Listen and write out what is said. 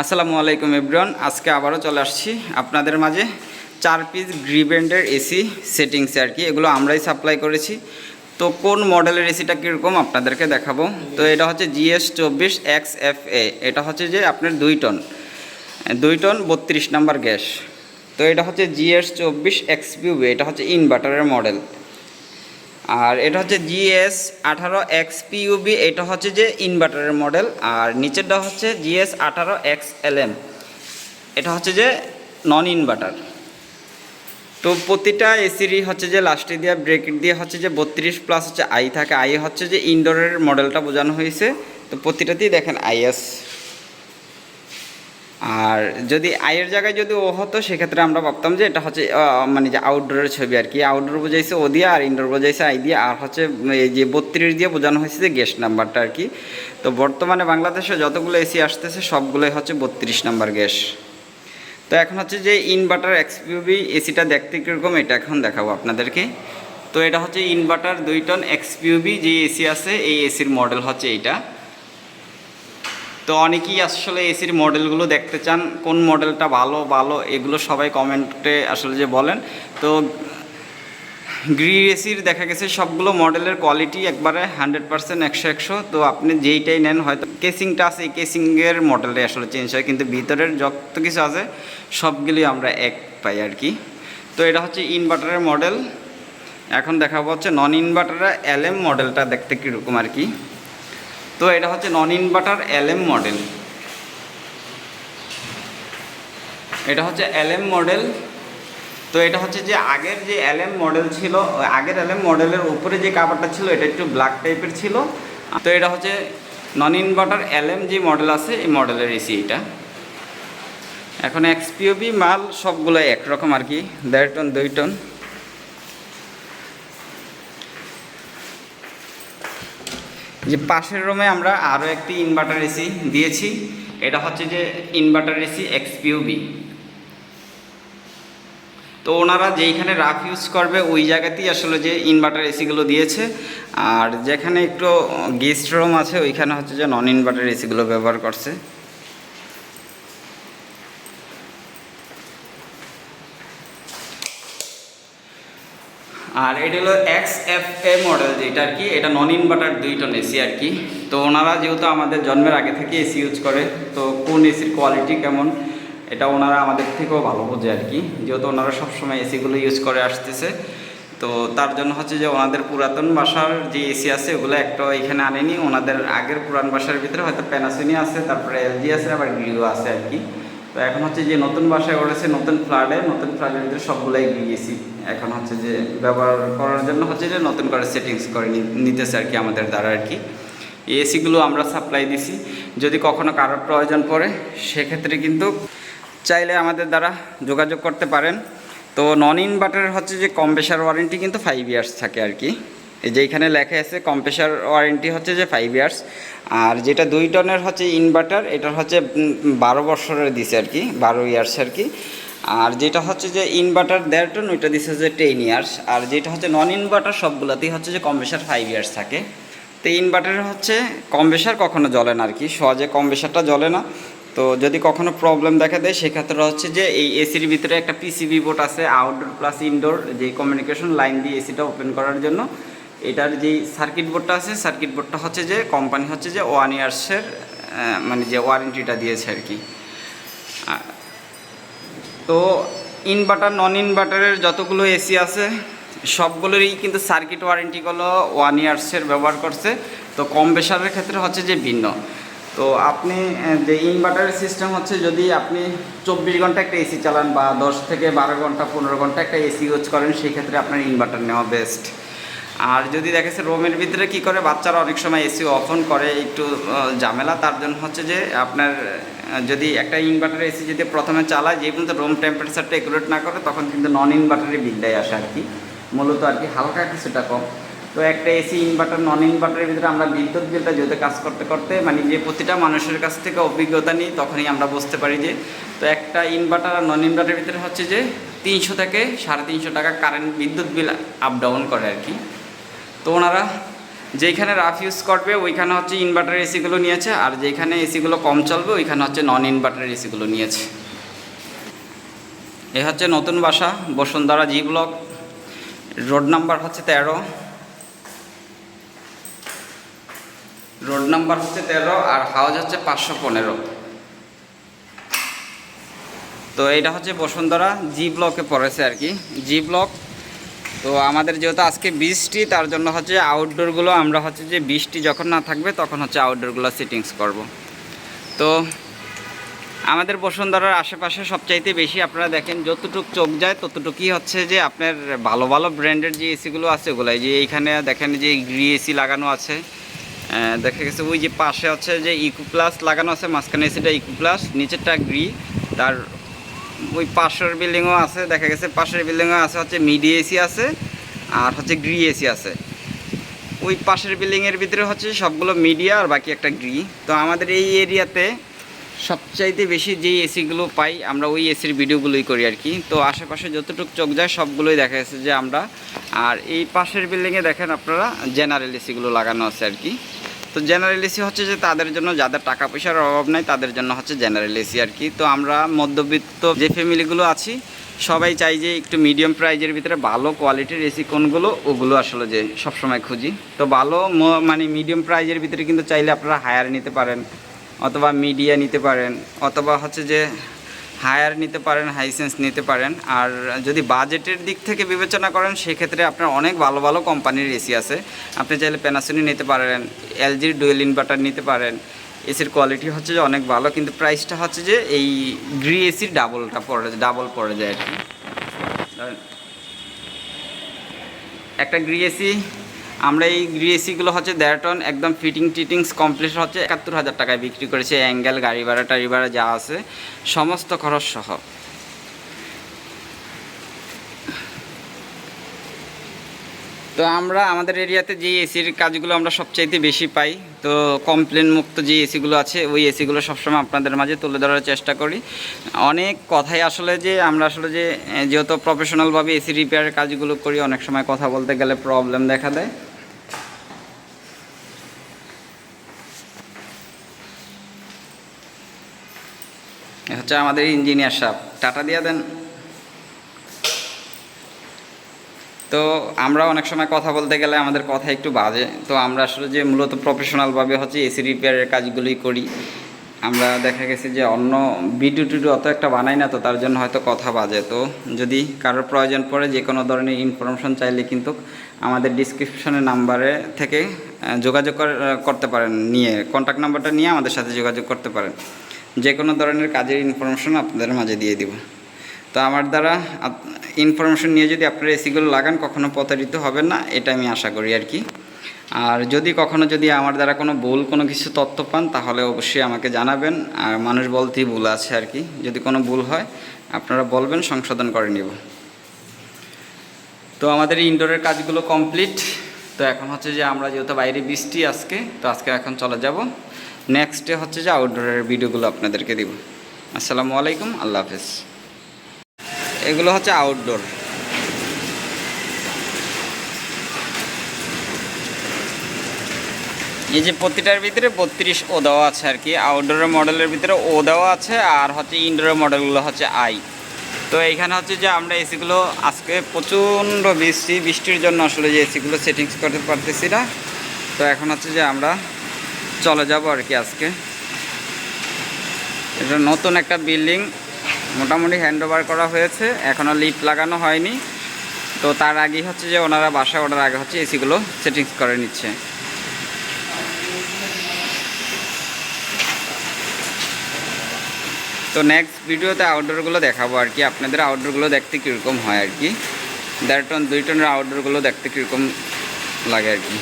আসসালামু আলাইকুম এভরিওয়ান, আজকে আবারও চলে আসছি আপনাদের মাঝে। চার পিস গ্রিব্যান্ডের এসি সেটিংস আর কি, এগুলো আমরাই সাপ্লাই করেছি। তো কোন মডেলের এসিটা কীরকম আপনাদেরকে দেখাবো। তো এটা হচ্ছে জিএস চব্বিশ এক্স এফ এ, এটা হচ্ছে যে আপনার দুই টন। দুই টন, বত্রিশ নাম্বার গ্যাস। তো এটা হচ্ছে জিএস চব্বিশ এক্স এটা হচ্ছে ইনভার্টারের মডেল। আর এটা হচ্ছে জিএস আঠারো এক্স পিউবি এটা হচ্ছে যে ইনভার্টারের মডেল, আর নিচেরটা হচ্ছে জিএস আঠারো এক্স এলএম এটা হচ্ছে যে নন ইনভার্টার তো প্রতিটা এসিরই হচ্ছে যে লাস্টে দিয়ে ব্রেকেট দিয়ে হচ্ছে যে বত্রিশ প্লাস হচ্ছে আই থাকে। আই হচ্ছে যে ইনডোরের মডেলটা বোঝানো হয়েছে। তো প্রতিটাতেই দেখেন আইএস আর যদি আয়ের জায়গায় যদি ও হতো, সেক্ষেত্রে আমরা ভাবতাম যে এটা হচ্ছে মানে যে আউটডোরের ছবি আর কি। আউটডোর বোঝাইছে ও দিয়ে আর ইনডোর বোঝাইছে আই দিয়ে। আর হচ্ছে, এই যে বত্রিশ দিয়ে বোঝানো হয়েছে যে গেস্ট নাম্বারটা আর কি। তো বর্তমানে বাংলাদেশে যতগুলো এসি আসতেছে, সবগুলোই হচ্ছে বত্রিশ নাম্বার গ্যাস তো এখন হচ্ছে যে ইনভার্টার এক্সপিউবি এসিটা দেখতে কীরকম, এটা এখন দেখাবো আপনাদেরকে। তো এটা হচ্ছে ইনভার্টার দুই টন এক্সপিউবি যে এসি আছে, এই এসির মডেল হচ্ছে এইটা। তো অনেকেই আসলে এসির মডেলগুলো দেখতে চান, কোন মডেলটা ভালো ভালো, এগুলো সবাই কমেন্টে আসলে যে বলেন। তো গ্রি এসির দেখা গেছে সবগুলো মডেলের কোয়ালিটি একবারে হান্ড্রেড পার্সেন্ট একশো একশো। তো আপনি যেইটাই নেন, হয়তো কেসিংটা আছে, এই কেসিংয়ের মডেলটাই আসলে চেঞ্জ হয়, কিন্তু ভিতরের যত কিছু আছে সবগুলি আমরা এক পাই আর কি। তো এটা হচ্ছে ইনভার্টারের মডেল। এখন দেখাবো হচ্ছে নন ইনভার্টারের এলএম মডেলটা দেখতে কীরকম আর কি। তো এটা হচ্ছে নন ইনভার্টার এলএম মডেল। এটা হচ্ছে এলএম মডেল। তো এটা হচ্ছে যে আগের যে এলএম মডেল ছিল আগের এলএম মডেলের উপরে যে কাভারটা ছিল, এটা একটু ব্ল্যাক টাইপের ছিল। তো এটা হচ্ছে নন ইনভার্টার এলএম যে মডেল আছে, এই মডেলের এসি এটা। এখন এক্সপিওবি মাল সবগুলো একরকম আর কি, দেড় টন, দুই টন। যে পাশের রুমে আমরা আরও একটি ইনভার্টার এসি দিয়েছি। এটা হচ্ছে যে ইনভার্টার এসি এক্সপিউবি তো ওনারা যেইখানে রাফ ইউজ করবে, ওই জায়গাতেই আসলে যে ইনভার্টার এসিগুলো দিয়েছে। আর যেখানে একটু গেস্ট রুম আছে, ওইখানে হচ্ছে যে নন ইনভার্টার এসিগুলো ব্যবহার করছে। আর এটা হলো এক্স এফ এ মডেল যেটা আর কি, এটা নন ইনভার্টার দুই টন এসি আর কি। তো ওনারা যেহেতু আমাদের জন্মের আগে থেকে এসি ইউজ করে, তো কোন এসির কোয়ালিটি কেমন, এটা ওনারা আমাদের থেকেও ভালো বোঝে আর কি। যেহেতু ওনারা সবসময় এসিগুলো ইউজ করে আসতেছে, তো তার জন্য হচ্ছে যে ওনাদের পুরাতন বাসার যে এসি আছে, ওগুলো একটা এখানে আনেনি। ওনাদের আগের পুরান বাসার ভিতরে হয়তো প্যানাসোনি আছে, তারপরে এলজি আছে, আবার গ্রিও আছে আর কি। তো এখন হচ্ছে যে নতুন বাসায় করেছে নতুন ফ্ল্যাটে নতুন ফ্ল্যাটের ভিতরে সবগুলাই গিয়েছি এখন হচ্ছে যে ব্যবহার করার জন্য হচ্ছে যে নতুন করে সেটিংস করে নিতেছে আর কি আমাদের দ্বারা আর কি। এসিগুলো আমরা সাপ্লাই দিছি। যদি কখনো কারোর প্রয়োজন পড়ে, সেক্ষেত্রে কিন্তু চাইলে আমাদের দ্বারা যোগাযোগ করতে পারেন। তো নন ইনভার্টারের হচ্ছে যে কম্প্রেসার ওয়ারেন্টি কিন্তু ফাইভ ইয়ার্স থাকে আর কি। এই যে এখানে লেখা আছে কম্প্রেসার ওয়ারেন্টি হচ্ছে যে ফাইভ ইয়ার্স আর যেটা দুই টনের হচ্ছে ইনভার্টার এটার হচ্ছে বারো বছরের দিছে আর কি, বারো ইয়ার্স আর কি। আর যেটা হচ্ছে যে ইনভার্টার দেড় টন, ওইটা দিছে যে টেন ইয়ার্স আর যেটা হচ্ছে নন ইনভার্টার সবগুলোতেই হচ্ছে যে কম্প্রেসার ফাইভ ইয়ার্স থাকে। তো ইনভার্টার হচ্ছে কম্প্রেসার কখনো জ্বলে না আর কি, সহজে কম্প্রেসারটা জ্বলে না। তো যদি কখনো প্রবলেম দেখা দেয়, সেক্ষেত্রে হচ্ছে যে এই এসির ভিতরে একটা পিসিবি বোর্ড আছে আউটডোর প্লাস ইনডোর যে কমিউনিকেশন লাইন দিয়ে এসিটা ওপেন করার জন্য। এটার যেই সার্কিট বোর্ডটা আছে সার্কিট বোর্ডটা হচ্ছে যে কোম্পানি হচ্ছে যে ওয়ান ইয়ার্সের মানে যে ওয়ারেন্টিটা দিয়েছে আর কি। তো ইনভার্টার নন ইনভার্টারের যতগুলো এসি আছে, সবগুলোরই কিন্তু সার্কিট ওয়ারেন্টিগুলো ওয়ান ইয়ার্সের ব্যবহার করছে। তো কম প্রেশারের ক্ষেত্রে হচ্ছে যে ভিন্ন। তো আপনি যে ইনভার্টারের সিস্টেম হচ্ছে, যদি আপনি চব্বিশ ঘণ্টা একটা এসি চালান বা দশ থেকে বারো ঘণ্টা, পনেরো ঘণ্টা একটা এসি ইউজ করেন সেই ক্ষেত্রে আপনার ইনভার্টার নেওয়া বেস্ট আর যদি দেখেছে রুমের ভিতরে কি করে, বাচ্চারা অনেক সময় এসি অফ অন করে, একটু ঝামেলা, তার জন্য হচ্ছে যে আপনার যদি একটা ইনভার্টার এসি যদি প্রথমে চালায়, যে পর্যন্ত রুম টেম্পারেচারটা একুরেট না করে, তখন কিন্তু নন ইনভার্টারের বিলটাই আসে আর কি। মূলত আর কি হালকা কিছুটা কম। তো একটা এসি ইনভার্টার নন ইনভার্টারের ভিতরে আমরা বিদ্যুৎ বিলটা যেহেতু কাজ করতে করতে মানে যে প্রতিটা মানুষের কাছ থেকে অভিজ্ঞতা নিই, তখনই আমরা বুঝতে পারি যে, তো একটা ইনভার্টার আর নন ইনভার্টারের ভিতরে হচ্ছে যে তিনশো থেকে সাড়ে তিনশো টাকা কারেন্ট বিদ্যুৎ বিল আপ ডাউন করে আর কি। তো ওনারা যেখানে রাফ ইউজ করবে, ওইখানে হচ্ছে ইনভার্টার এসিগুলো নিয়েছে, আর যেখানে এসিগুলো কম চলবে, ওইখানে হচ্ছে নন ইনভার্টার এসিগুলো নিয়েছে। এ হচ্ছে নতুন বাসা, Bashundhara G block road number হচ্ছে তেরো। রোড নাম্বার হচ্ছে তেরো, আর হাউস হচ্ছে পাঁচশো পনেরো। তো এটা হচ্ছে বসুন্ধরা জি ব্লকে পড়েছে আর কি। জি ব্লক তো আমাদের যেহেতু আজকে বৃষ্টি, তার জন্য হচ্ছে আউটডোরগুলো আমরা হচ্ছে যে বৃষ্টি যখন না থাকবে, তখন হচ্ছে আউটডোরগুলো সেটিংস করব। তো আমাদের বসুন্ধরার আশেপাশে সবচাইতে বেশি আপনারা দেখেন, যতটুক চোখ যায় ততটুকুই হচ্ছে যে আপনার ভালো ভালো ব্র্যান্ডের যে এসিগুলো আছে ওগুলাই। যে এইখানে দেখেন যে গ্রি এসি লাগানো আছে। দেখা গেছে ওই যে পাশে হচ্ছে যে ইকো প্লাস লাগানো আছে, মাঝখানে এসিটা ইকো প্লাস নিচেরটা গ্রি তার ওই পাশের বিল্ডিংও আছে, দেখা গেছে পাশের বিল্ডিংও আছে, হচ্ছে মিডি এসি আছে আর হচ্ছে গ্রি এসি আছে। ওই পাশের বিল্ডিংয়ের ভিতরে হচ্ছে সবগুলো মিডিয়া আর বাকি একটা গ্রি তো আমাদের এই এরিয়াতে সবচাইতে বেশি যেই এসিগুলো পাই, আমরা ওই এসির ভিডিওগুলোই করি আর কি। তো আশেপাশে যতটুকু চোখ যায়, সবগুলোই দেখা গেছে যে আমরা। আর এই পাশের বিল্ডিংয়ে দেখেন আপনারা জেনারেল এসিগুলো লাগানো আছে আর কি। তো জেনারেল এসি হচ্ছে যে তাদের জন্য যাদের টাকা পয়সার অভাব নাই, তাদের জন্য হচ্ছে জেনারেল এসি আর কি। তো আমরা মধ্যবিত্ত যে ফ্যামিলিগুলো আছি, সবাই চাই যে একটু মিডিয়াম প্রাইজের ভিতরে ভালো কোয়ালিটির এসি কোনগুলো, ওগুলো আসলে যে সবসময় খুঁজি। তো ভালো মানে মিডিয়াম প্রাইজের ভিতরে কিন্তু চাইলে আপনারা হায়ার নিতে পারেন, অথবা মিডিয়া নিতে পারেন, অথবা হচ্ছে যে হায়ার নিতে পারেন হাইসেন্স নিতে পারেন। আর যদি বাজেটের দিক থেকে বিবেচনা করেন, সেক্ষেত্রে আপনার অনেক ভালো ভালো কোম্পানির এসি আছে। আপনি চাইলে প্যানাসোনি নিতে পারেন এলজির ডুয়েল ইনভার্টার নিতে পারেন। এসির কোয়ালিটি হচ্ছে যে অনেক ভালো, কিন্তু প্রাইসটা হচ্ছে যে এই গ্রি এসির ডাবলটা পড়ে ডাবল পড়ে যায় আর কি। একটা গ্রি এসি আমরা এই গ্রি এসিগুলো হচ্ছে দেড় টন একদম ফিটিং টিটিংস কমপ্লিট হচ্ছে একাত্তর হাজার টাকায় বিক্রি করেছে, অ্যাঙ্গেল, গাড়ি ভাড়া, টাড়ি ভাড়া, যা আছে, সমস্ত খরচ সহ। তো আমরা আমাদের এরিয়াতে যে এসির কাজগুলো আমরা সবচাইতে বেশি পাই, তো কমপ্লেন মুক্ত যে এসিগুলো আছে, ওই এসিগুলো সবসময় আপনাদের মাঝে তুলে ধরার চেষ্টা করি। অনেক কথাই আসলে যে, আমরা আসলে যে, যেহেতু প্রফেশনালভাবে এসি রিপেয়ারের কাজগুলো করি, অনেক সময় কথা বলতে গেলে প্রবলেম দেখা দেয়। হচ্ছে আমাদের ইঞ্জিনিয়ার সাহেব। টাটা দিয়ে দেন। তো আমরা অনেক সময় কথা বলতে গেলে আমাদের কথা একটু বাজে। তো আমরা আসলে যে মূলত প্রফেশনালভাবে হচ্ছে এসি রিপেয়ারের কাজগুলোই করি। আমরা দেখা গেছে যে অন্য ভিডিও টিডিও অত একটা বানাই না, তো তার জন্য হয়তো কথা বাজে। তো যদি কারোর প্রয়োজন পড়ে যে কোনো ধরনের ইনফরমেশন চাইলে কিন্তু আমাদের ডিসক্রিপশনের নাম্বারে থেকে যোগাযোগ করতে পারেন, নিয়ে কন্ট্যাক্ট নাম্বারটা নিয়ে আমাদের সাথে যোগাযোগ করতে পারেন। যে কোনো ধরনের কাজের ইনফরমেশন আপনাদের মাঝে দিয়ে দিব। তো আমার দ্বারা ইনফরমেশন নিয়ে যদি আপনারা এসিগুলো লাগান, কখনো প্রতারিত হবেন না, এটা আমি আশা করি আর কি। আর যদি কখনো যদি আমার দ্বারা কোনো ভুল, কোনো কিছু তথ্য পান, তাহলে অবশ্যই আমাকে জানাবেন। আর মানুষ বলতেই ভুল আছে আর কি। যদি কোনো ভুল হয়, আপনারা বলবেন, সংশোধন করে নিব। তো আমাদের ইনডোরের কাজগুলো কমপ্লিট তো এখন হচ্ছে যে আমরা যেহেতু বাইরে বৃষ্টি আজকে, তো আজকে এখন চলে যাব। নেক্সট হচ্ছে যে আউটডোরের ভিডিওগুলো আপনাদেরকে দিব। আসসালামু আলাইকুম, আল্লাহ হাফেজ। এগুলো হচ্ছে আউটডোর এই যে প্রতিটার ভিতরে বত্রিশ ও দেওয়া আছে আর কি। আউটডোরের মডেলের ভিতরে ও দেওয়া আছে আর হচ্ছে ইনডোরের মডেলগুলো হচ্ছে আই তো এইখানে হচ্ছে যে আমরা এসিগুলো আজকে প্রচণ্ড বৃষ্টি, বৃষ্টির জন্য আসলে যে এসিগুলো সেটিংস করতে পারতেছি না। তো এখন হচ্ছে যে আমরা চলে যাব আর কি আজকে। এটা নতুন একটা বিল্ডিং, মোটামুটি হ্যান্ড করা হয়েছে এখনও লিফট লাগানো হয়নি। তো তার আগেই হচ্ছে যে ওনারা বাসা ওঠার আগে হচ্ছে এসিগুলো সেটিংস করে নিচ্ছে। তো নেক্সট ভিডিওতে আউটডোরগুলো দেখাবো আর কি। আপনাদের আউটডোরগুলো দেখতে কীরকম হয় আর কি। দেড় টন দুই টনের আউটডোরগুলো দেখতে কীরকম লাগে আর কি।